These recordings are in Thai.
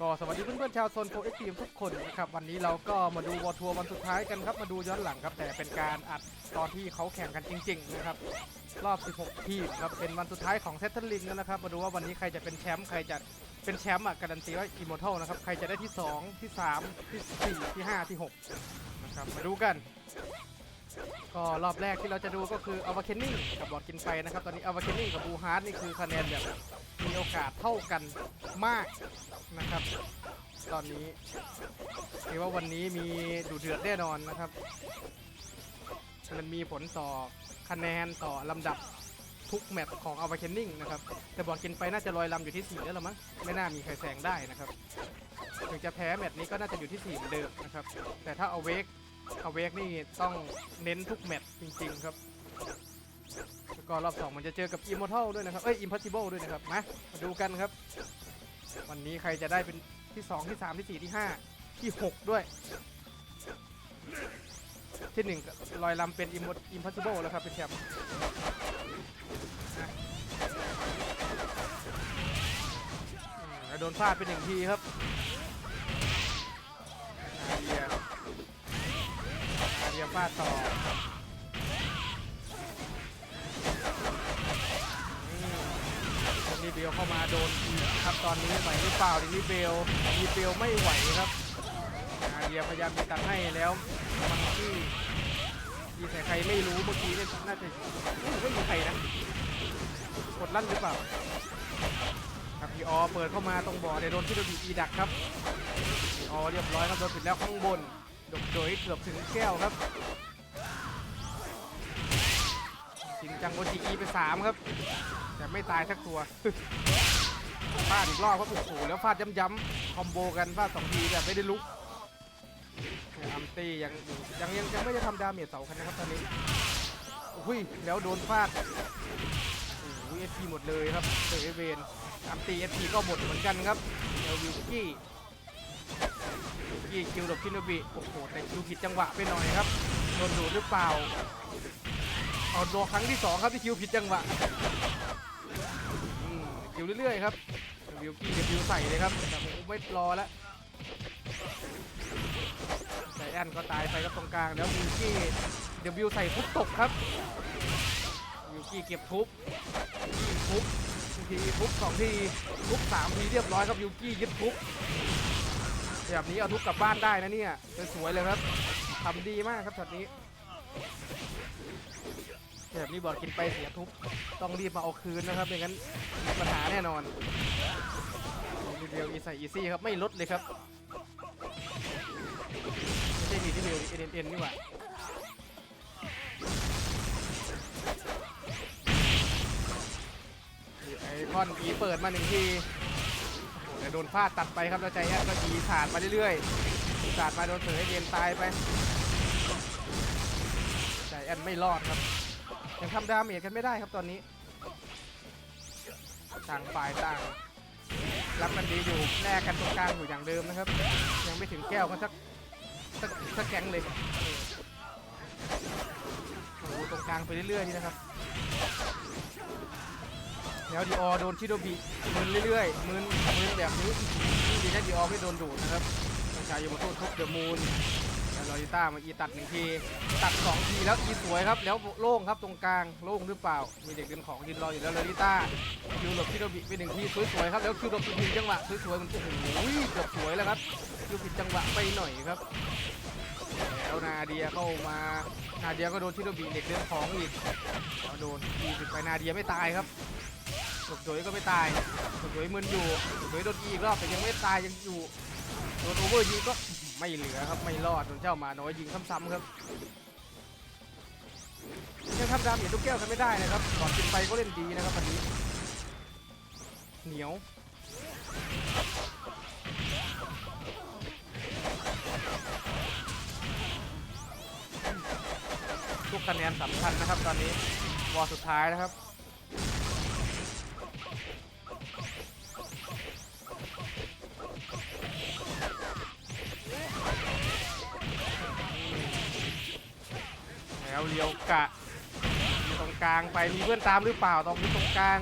ก็สวัสดีเพื่อนๆชาวโซนโคเอ็กซ์ทีมทุกคนนะครับวันนี้เราก็มาดูวอลทัวร์วันสุดท้ายกันครับมาดูย้อนหลังครับ แต่เป็นการอัดตอนที่เขาแข่งกันจริง ๆ นะครับ รอบ 16 ทีมครับเป็นวันสุดท้ายของเซตเทิลลิงนะครับ มาดูว่าวันนี้ใครจะเป็นแชมป์ใครจะเป็นแชมป์อะการันตีว่าอิมมอร์ทัลนะครับใครจะได้ที่ 2 ที่ 3 ที่ 4 ที่ 5 ที่ 6 นะครับมาดูกัน ก็รอบแรกที่เราจะดูก็คืออว c เคนนิ่งกับบอดกินไฟนะครับ ตอนนี้อว c เคนนิ่งกับบูฮาร์ดนี่คือคะแนนแบบมีโอกาสเท่ากันมากนะครับ ตอนนี้ถือว่าวันนี้มีดูเดือดแน่นอนนะครับ มันมีผลต่อคะแนนต่อลำดับทุกแมตช์ของอว c เคนนิ่งนะครับ แต่บอดกินไฟน่าจะลอยลำอยู่ที่ 4 แล้วละมั้งไม่น่ามีใครแซงได้นะครับ ถึงจะแพ้แมตช์นี้ก็น่าจะอยู่ที่4เหมือนเดิมนะครับ แต่ถ้าเอาเวก อาเวกนี่ต้องเน้นทุกแมตช์จริง ๆ ครับ แล้วก็รอบ2มันจะเจอกับ Immortal ด้วยนะครับ เอ้ย Impossible ด้วยนะครับ มามาดูกันครับ วันนี้ใครจะได้เป็นที่2ที่3ที่4ที่5ที่6ด้วย ที่1ก็ลอยลำเป็น Immo- Impossible แล้วครับเป็นแชมป์โดนฟาดเป็นหนึ่งทีครับ ฟาดต่อดีเบลเข้ามาโดนอีกครับตอนนี้ไหวหรือเปล่าดีเบลดีเบลไม่ไหวครับอาเดียพยายามมีตังให้แล้วมันที่ยีใส่ใครไม่รู้เมื่อกี้เนี่ยน่าจะไม่มีใครนะกดลั่นหรือเปล่าครับพีออเปิดเข้ามาตรงบ่อเดี๋ยวโดนที่โดนบีอีดักครับพีออเรียบร้อยครับโดนปิดแล้วข้างบน ดกโดยเกือบถึงแก้วครับจริงจังโอจีอีไปสามครับ แต่ไม่ตายสักตัวฟาดอีกรอบครับโอ้โหแล้วฟาดย้ำๆคอมโบกันฟาดสองทีแบบไม่ได้ลุกอัมตี้ยังยังยังยังไม่ได้ทำดาเมจเสาคันนะครับตอนนี้อุ้ยแล้วโดนฟาดโอ้โหเอพีหมดเลยครับเจอเอเวนอัมตี้เอพีก็หมดเหมือนกันครับเอลวิวกี้ วิวกี้คิวดอกคินโนบิโอ้โหแต่คิวผิดจังหวะไปหน่อยครับโดนดูดหรือเปล่าเอาโดครั้งที่สองครับที่คิวผิดจังหวะคิวเรื่อยๆครับวิวกี้กับวิวใส่เลยครับแต่ผมไม่รอแล้วใจแอนก็ตายไปก็ตรงกลางแล้ววิวกี้เดี๋ยววิวใส่ทุบตกครับวิวกี้เก็บทุบทุบทีทุบสองทีทุบสามทีเรียบร้อยครับวิวกี้ยึดทุบ แบบนี้เอาทุบกลับบ้านได้นะเนี่ยสวยเลยครับทำดีมากครับช็อตนี้แบบนี้บอดกินไปเสียทุบต้องรีบมาเอาคืนนะครับไม่งั้นมีปัญหาแน่นอนเดียวอีใส่อีซี่ครับไม่ลดเลยครับไม่ใช่ดีที่เดียวเอ็นเอ็นนี่หว่าไอคอนอีเปิดมาหนึ่งที แต่โดนฟาดตัดไปครับแล้วใจแอนก็อีสาดมาเรื่อยๆสาดมาโดนเสือให้เย็นตายไปใจแอนไม่รอดครับยังทำดาเมจกันไม่ได้ครับตอนนี้ต่างฝ่ายต่างรับกันดีอยู่แลกกันตรงกลางอยู่อย่างเดิมนะครับ ยังไม่ถึงแก้วกันสักสักสักแก๊งเลยโอ้โหตรงกลางไปเรื่อยๆนี่นะครับ วดีออโดนชิโดบิมึนเรื่อยๆมึนมึนแบบนี้ดีนะดีออไม่โดนดูดนะครับทางชายยมทูตทุบเดอะมูนแล้วลอริต้ามาอีตัดหนึ่งที ตัดสองทีแล้วอีสวยครับ แล้วโล่งครับตรงกลางโล่งหรือเปล่า มีเด็กเดินของยืนรออยู่แล้วลอริต้าคิวหลบคิโดบิไปหนึ่งทีสวยๆครับแล้วคิวหลบอีกหนึ่งจังหวะสวยๆมันโอ้โหเกือบสวยแล้วครับคิวผิดจังหวะไปหน่อยครับ แล้วนาเดียเข้ามานาเดียก็โดนคิโดบิเด็กเดินของอีกโดนอีผิดไปนาเดียไม่ตายครับ หลบโดยก็ไม่ตายหลบโดยมึนอยู่หลบโดยโดนอีกรอบแต่ยังไม่ตายยังอยู่โดนโอเวอร์ยิงก็ไม่เหลือครับไม่รอดโดนเจ้ามาน้อยยิงซ้ำๆครับยังทำดาเมจลูกแก้วกันไม่ได้นะครับก่อนกินไปก็เล่นดีนะครับวันนี้เหนียวทุกคะแนนสำคัญนะครับตอนนี้วอลสุดท้ายนะครับ แล้วเลี้ยวกะ ตรงกลางไปมีเพื่อนตามหรือเปล่าตรงนี้ตรงกลาง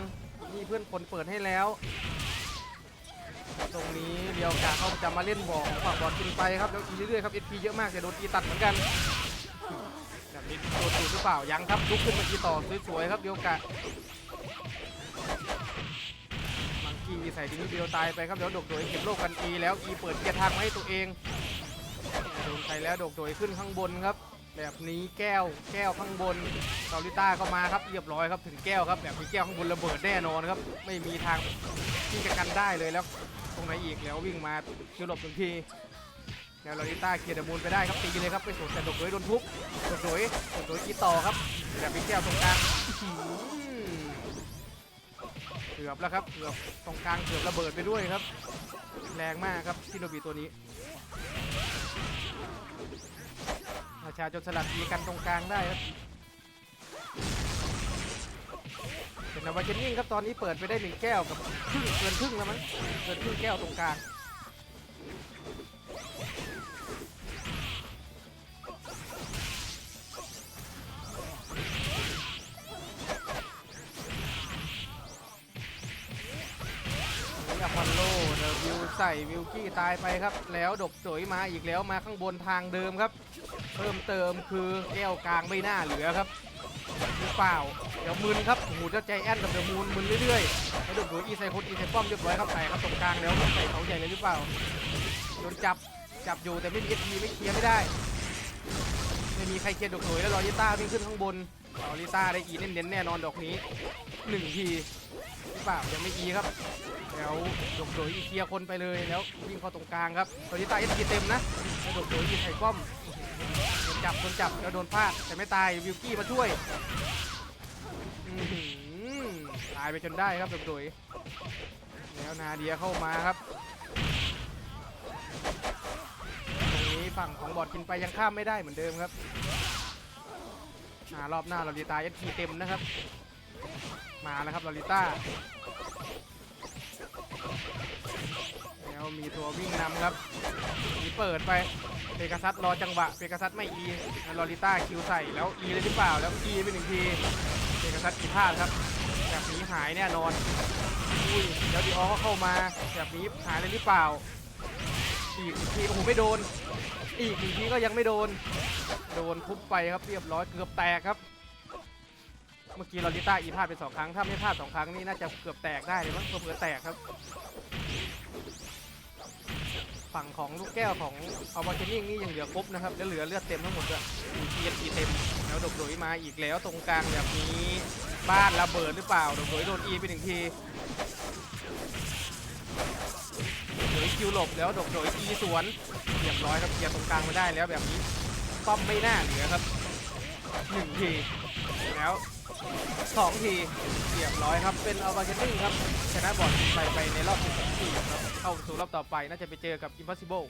มีเพื่อนคนเปิดให้แล้ว ตรงนี้เลี้ยวกาเขาจะมาเล่นบอลฝั่งบอลกินไปครับแล้วอีเรื่อยๆครับเอพีเยอะมากแต่โดนอีตัดเหมือนกันแบบนี้โดนตูดหรือเปล่ายังครับลุกขึ้นมาอีต่อสวยๆครับเดียวกะ ใส่ดินเดียวตายไปครับเดี๋ยวดกโดยเก็บโลกกันอีแล้วอีเปิดเกียร์ทางมาให้ตัวเองโดนไปแล้วดกโดยขึ้นข้างบนครับ แบบนี้แก้วแก้วข้างบนเกาลิต้าเข้ามาครับเรียบร้อยครับถึงแก้วครับแบบนี้แก้วข้างบนระเบิดแน่นอนครับ ไม่มีทางที่จะกันได้เลยแล้วตรงไหนอีกแล้ววิ่งมาคิวหลบทันทีแล้วลอริต้าเคลียร์เดมูนไปได้ครับตีเลยครับไปสวนแต่ดกโดยโดนทุบดกโดยดกโดยกีต่อครับแบบนี้แก้วตรงกลาง เกือบแล้วครับเกือบตรงกลางเกือบระเบิดไปด้วยครับ แรงมากครับที่โนบิตัวนี้ราชาจนสลัดตีกันตรงกลางได้ครับเป็นนาวาเจนนิ่งครับตอนนี้เปิดไปได้หนึ่งแก้วกับครึ่งเกินครึ่งแล้วมั้งเกินครึ่งแก้วตรงกลาง ใส่วิวกี้ตายไปครับ แล้วดกสวยมาอีกแล้วมาข้างบนทางเดิมครับ เพิ่มเติมคือแก้วกลางไม่น่าเหลือครับหรือเปล่าเดี๋ยวมึนครับโอ้โหเจ้าใจแอนกับเดอะมูนมึนเรื่อยๆแล้วดูดูอีไซคนอีไซป้อมเรียบร้อยครับใส่ครับตรงกลางแล้วใส่เขาใหญ่เลยหรือเปล่าโดนจับจับอยู่แต่ไม่มีเอทีไม่เคลียร์ไม่ได้ ไม่มีใครเคลียร์ดอกหน่วยแล้วรอยิต้าวิ่งขึ้นข้างบนรอลิต้าได้อีเน้นๆแน่นอนดอกนี้หนึ่งทีหรือเปล่ายังไม่อีครับ แล้วดอกโดยอีเคลียร์คนไปเลยแล้ววิ่งเข้าตรงกลางครับรอลิต้าเอทีเต็มนะแล้วดอกโดยอีไซป้อมโดนจับโดนจับแล้วโดนพลาดแต่ไม่ตายวิวกี้มาช่วยตายไปจนได้ครับดุยแล้วนาเดียเข้ามาครับ ฝั่งของบอดกินไปยังข้ามไม่ได้เหมือนเดิมครับอ่ารอบหน้าลอริตาเอทีเต็มนะครับ มาแล้วครับลอริต้าแล้วมีตัววิ่งนำครับมีเปิดไปเปกาซัสรอจังหวะเปกาซัสไม่อีแล้วลอริต้าคิวใส่แล้วอีเลยหรือเปล่าแล้วอีไปหนึ่งทีเปกาซัสผิดพลาดครับแบบนี้หายแน่นอนอุ้ยแล้วดีออก็เข้ามาแบบนี้หายเลยหรือเปล่า อีกทีโอ้โหไม่โดน อีกหนึ่งทีก็ยังไม่โดน โดนทุบไปครับเรียบร้อยเกือบแตกครับ เมื่อกี้ลอริต้าอีพลาดไปสองครั้ง ถ้าไม่พลาดสองครั้งนี่น่าจะเกือบแตกได้เลยมั้งเกือบแตกครับ ฝั่งของลูกแก้วของเอามาเชนนิ่งนี่ยังเหลือครบนะครับแล้วเหลือเลือดเต็มทั้งหมดด้วยมีเทียนทีเต็ม แล้วดกโดยมาอีกแล้วตรงกลางแบบนี้บ้านระเบิดหรือเปล่าดกโดยโดนอีไปหนึ่งที โดยคิวหลบแล้วดกโดยทีสวนเรียบร้อยครับเคลียร์ตรงกลางมาได้แล้วแบบนี้ป้อมไม่น่าเหลือครับหนึ่งทีแล้วสองทีเรียบร้อยครับเป็นอัลบาเชตติ้งครับชนะบอลไปไปในรอบ12ทีครับเข้าสู่รอบต่อไปน่าจะไปเจอกับ Impossible